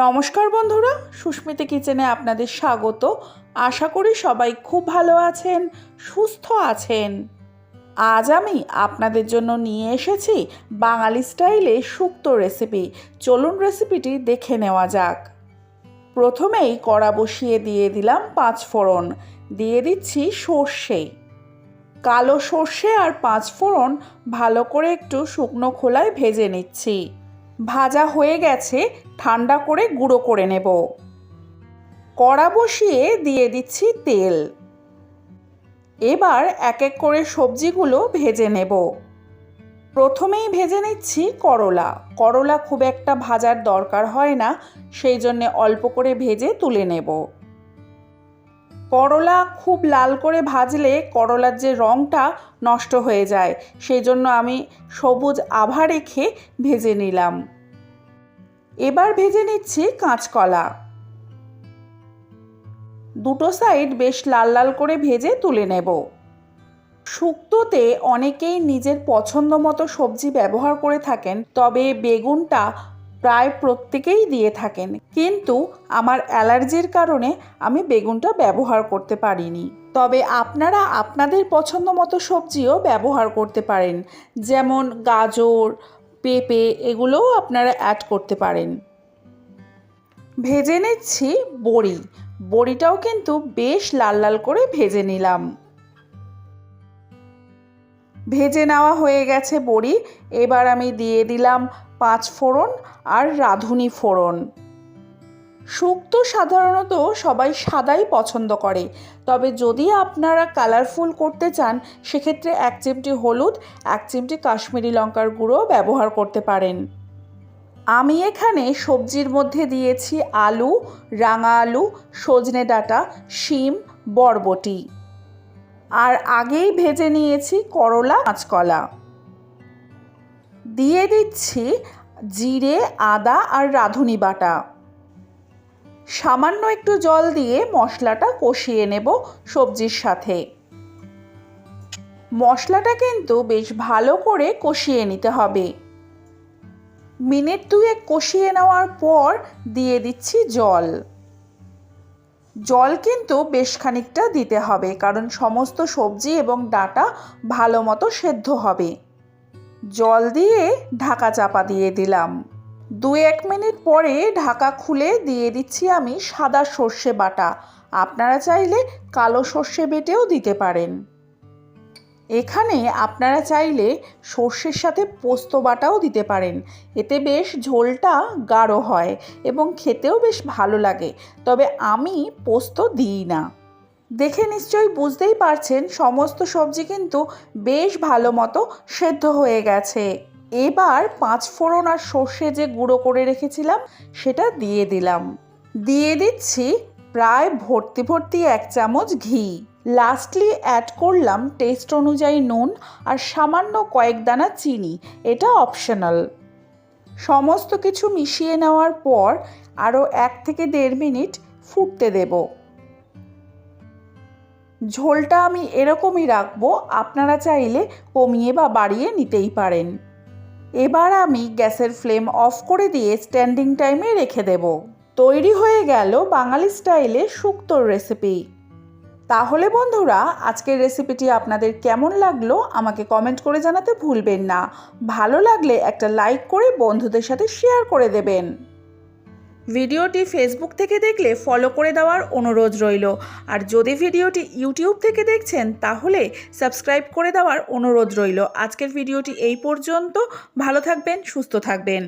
নমস্কার বন্ধুরা, সুস্মিতা কিচেনে আপনাদের স্বাগত। আশা করি সবাই খুব ভালো আছেন, সুস্থ আছেন। আজ আমি আপনাদের জন্য নিয়ে এসেছি বাঙালি স্টাইলে শুক্তো রেসিপি। চলুন রেসিপিটি দেখে নেওয়া যাক। প্রথমেই কড়া বসিয়ে দিয়ে দিলাম পাঁচ ফোড়ন। দিয়ে দিচ্ছি সর্ষে। কালো সর্ষে আর পাঁচ ফোড়ন ভালো করে একটু শুকনো খোলায় ভেজে নিচ্ছি। ভাজা হয়ে গেছে, ঠান্ডা করে গুঁড়ো করে নেব। কড়া বসিয়ে দিয়ে দিচ্ছি তেল। এবার এক এক করে সবজিগুলো ভেজে নেব। প্রথমেই ভেজে নিচ্ছি করলা। করলা খুব একটা ভাজার দরকার হয় না, সেই জন্যে অল্প করে ভেজে তুলে নেব। করলা খুব লাল করে ভাজলে করলার যে রঙটা নষ্ট হয়ে যায়। সেই জন্য আমি সবুজ আভা রেখে ভেজে নিলাম। এবার ভেজে নিচ্ছি কাঁচকলা। দুটো সাইড বেশ লাল লাল করে ভেজে তুলে নেব। শুক্তোতে অনেকেই নিজের পছন্দ মতো সবজি ব্যবহার করে থাকেন, তবে বেগুনটা প্রায় প্রত্যেকেই দিয়ে থাকেন। কিন্তু আমার অ্যালার্জির কারণে আমি বেগুনটা ব্যবহার করতে পারিনি। তবে আপনারা আপনাদের পছন্দ মতো সবজিও ব্যবহার করতে পারেন। যেমন গাজর, পেঁপে এগুলোও আপনারা অ্যাড করতে পারেন। ভেজে নিচ্ছি বড়ি। বড়িটাও কিন্তু বেশ লাল লাল করে ভেজে নিলাম। ভেজে নেওয়া হয়ে গেছে বড়ি। এবার আমি দিয়ে দিলাম পাঁচ ফোড়ন আর রাঁধুনি ফোড়ন। শুক্তো সাধারণত সবাই সাদাই পছন্দ করে। তবে যদি আপনারা কালারফুল করতে চান, সেক্ষেত্রে এক চিমটি হলুদ, এক চিমটি কাশ্মীরি লঙ্কার গুঁড়ো ব্যবহার করতে পারেন। আমি এখানে সবজির মধ্যে দিয়েছি আলু, রাঙা আলু, সজনে ডাঁটা, শিম, বরবটি। আর আগেই ভেজে নিয়েছি করলা কাঁচকলা দিয়ে দিচ্ছি জিরে, আদা আর রাঁধুনি বাটা। সামান্য একটু জল দিয়ে মশলাটা কষিয়ে নেব সবজির সাথে। মশলাটা কিন্তু বেশ ভালো করে কষিয়ে নিতে হবে। মিনিট দুয়েক কষিয়ে নেওয়ার পর দিয়ে দিচ্ছি জল। জল কিন্তু বেশ খানিকটা দিতে হবে, কারণ সমস্ত সবজি এবং ডাটা ভালো মতো সেদ্ধ হবে। জল দিয়ে ঢাকা চাপা দিয়ে দিলাম। দু এক মিনিট পরে ঢাকা খুলে দিয়ে দিচ্ছি আমি সাদা সর্ষে বাটা। আপনারা চাইলে কালো সর্ষে বেটেও দিতে পারেন। এখানে আপনারা চাইলে সর্ষের সাথে পোস্ত বাটাও দিতে পারেন। এতে বেশ ঝোলটা গাঢ় হয় এবং খেতেও বেশ ভালো লাগে, তবে আমি পোস্ত দিই না। দেখে নিশ্চয়ই বুঝতেই পারছেন, সমস্ত সবজি কিন্তু বেশ ভালো মতো সেদ্ধ হয়ে গেছে। এবার পাঁচ ফোড়ন আর সর্ষে যে গুঁড়ো করে রেখেছিলাম, সেটা দিয়ে দিলাম। দিয়ে দিচ্ছি প্রায় ভর্তি ভর্তি এক চামচ ঘি। লাস্টলি অ্যাড করলাম টেস্ট অনুযায়ী নুন আর সামান্য কয়েক দানা চিনি। এটা অপশনাল সমস্ত কিছু মিশিয়ে নেওয়ার পর আরও এক থেকে দেড় মিনিট ফুটতে দেব। ঝোলটা আমি এরকমই রাখব, আপনারা চাইলে কমিয়ে বা বাড়িয়ে নিতেই পারেন। এবার আমি গ্যাসের ফ্লেম অফ করে দিয়ে স্ট্যান্ডিং টাইমে রেখে দেব। তৈরি হয়ে গেল বাঙালি স্টাইলে শুক্তোর রেসিপি তাহলে বন্ধুরা, আজকের রেসিপিটি আপনাদের কেমন লাগল আমাকে কমেন্ট করে জানাতে ভুলবেন না। ভালো লাগলে একটা লাইক করে বন্ধুদের সাথে শেয়ার করে দেবেন। ভিডিওটি ফেসবুক থেকে দেখলে ফলো করে দেওয়ার অনুরোধ রইল। আর যদি ভিডিওটি ইউটিউব থেকে দেখছেন, তাহলে সাবস্ক্রাইব করে দেওয়ার অনুরোধ রইল। আজকের ভিডিওটি এই পর্যন্ত। ভালো থাকবেন, সুস্থ থাকবেন।